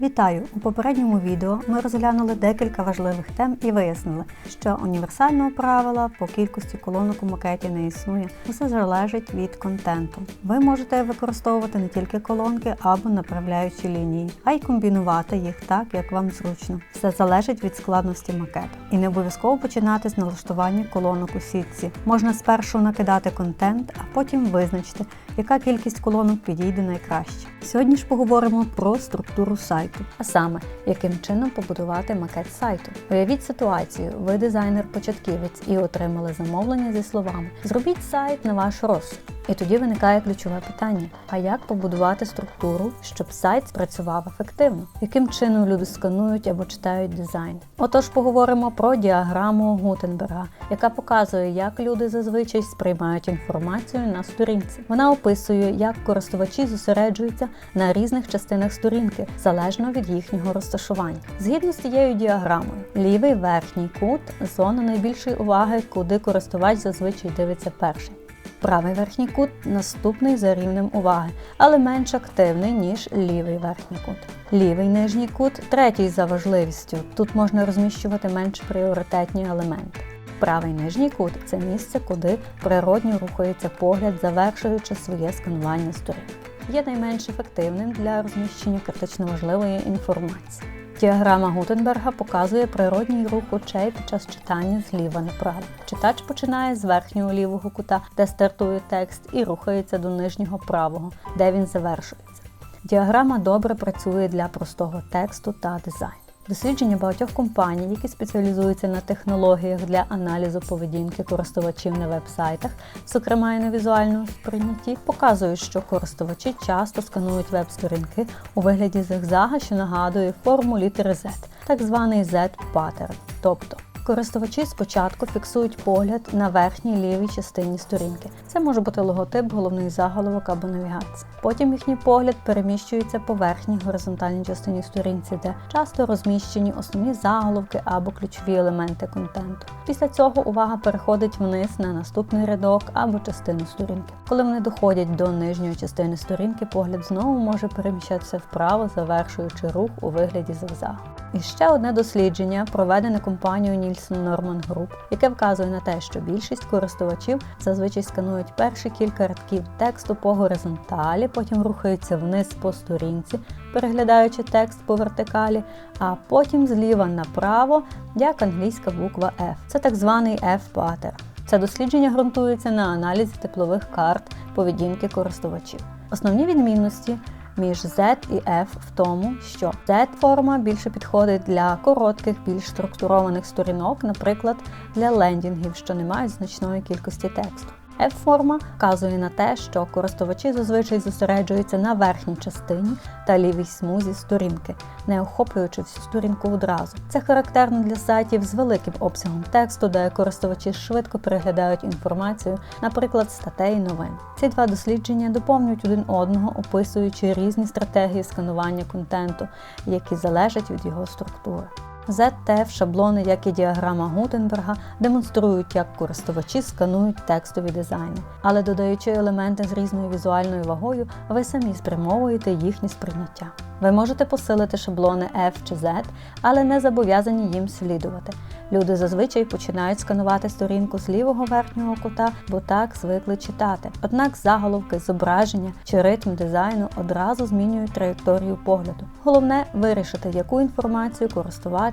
Вітаю! У попередньому відео ми розглянули декілька важливих тем і вияснили, що універсального правила по кількості колонок у макеті не існує. Усе залежить від контенту. Ви можете використовувати не тільки колонки або направляючі лінії, а й комбінувати їх так, як вам зручно. Все залежить від складності макету. І не обов'язково починати з налаштування колонок у сітці. Можна спершу накидати контент, а потім визначити, яка кількість колонок підійде найкраще. Сьогодні ж поговоримо про структуру сайту, а саме, яким чином побудувати макет сайту. Уявіть ситуацію, ви дизайнер-початківець і отримали замовлення зі словами Зробіть сайт на ваш розсуд. І тоді виникає ключове питання: а як побудувати структуру, щоб сайт спрацював ефективно? Яким чином люди сканують або читають дизайн? Отож, поговоримо про діаграму Гутенберга, яка показує, як люди зазвичай сприймають інформацію на сторінці. Вона описує, як користувачі зосереджуються на різних частинах сторінки, залежно від їхнього розташування. Згідно з цією діаграмою, лівий верхній кут зона найбільшої уваги, куди користувач зазвичай дивиться перший. Правий верхній кут наступний за рівнем уваги, але менш активний, ніж лівий верхній кут. Лівий нижній кут третій за важливістю. Тут можна розміщувати менш пріоритетні елементи. Правий нижній кут це місце, куди природньо рухається погляд, завершуючи своє сканування сторінки. Є найменш ефективним для розміщення критично важливої інформації. Діаграма Гутенберга показує природній рух очей під час читання зліва направо. Читач починає з верхнього лівого кута, де стартує текст, і рухається до нижнього правого, де він завершується. Діаграма добре працює для простого тексту та дизайну. Дослідження багатьох компаній, які спеціалізуються на технологіях для аналізу поведінки користувачів на веб-сайтах, зокрема і на візуальному сприйнятті, показують, що користувачі часто сканують веб-сторінки у вигляді зигзага, що нагадує форму літери Z, так званий Z-паттерн. Тобто Користувачі спочатку фіксують погляд на верхній лівій частині сторінки. Це може бути логотип, головний заголовок або навігація. Потім їхній погляд переміщується по верхній горизонтальній частині сторінці, де часто розміщені основні заголовки або ключові елементи контенту. Після цього увага переходить вниз на наступний рядок або частину сторінки. Коли вони доходять до нижньої частини сторінки, погляд знову може переміщатися вправо, завершуючи рух у вигляді зигзагу. І ще одне дослідження, проведене компанією Nielsen Norman Group, яке вказує на те, що більшість користувачів зазвичай сканують перші кілька рядків тексту по горизонталі, потім рухаються вниз по сторінці, переглядаючи текст по вертикалі, а потім зліва направо, як англійська буква F. Це так званий F-паттерн. Це дослідження ґрунтується на аналізі теплових карт поведінки користувачів. Основні відмінності між Z і F в тому, що Z-форма більше підходить для коротких, більш структурованих сторінок, наприклад, для лендінгів, що не мають значної кількості тексту. F-форма вказує на те, що користувачі зазвичай зосереджуються на верхній частині та лівій смузі сторінки, не охоплюючи всю сторінку одразу. Це характерно для сайтів з великим обсягом тексту, де користувачі швидко переглядають інформацію, наприклад, статей і новин. Ці два дослідження доповнюють один одного, описуючи різні стратегії сканування контенту, які залежать від його структури. ZTF шаблони, як і діаграма Гутенберга, демонструють, як користувачі сканують текстові дизайни. Але додаючи елементи з різною візуальною вагою, ви самі спрямовуєте їхнє сприйняття. Ви можете посилити шаблони F чи Z, але не зобов'язані їм слідувати. Люди зазвичай починають сканувати сторінку з лівого верхнього кута, бо так звикли читати. Однак заголовки, зображення чи ритм дизайну одразу змінюють траєкторію погляду. Головне вирішити, яку інформацію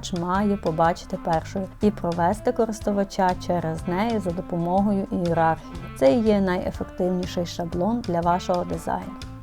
користувач має побачити першою, і провести користувача через неї за допомогою ієрархії. Це є найефективніший шаблон для вашого дизайну.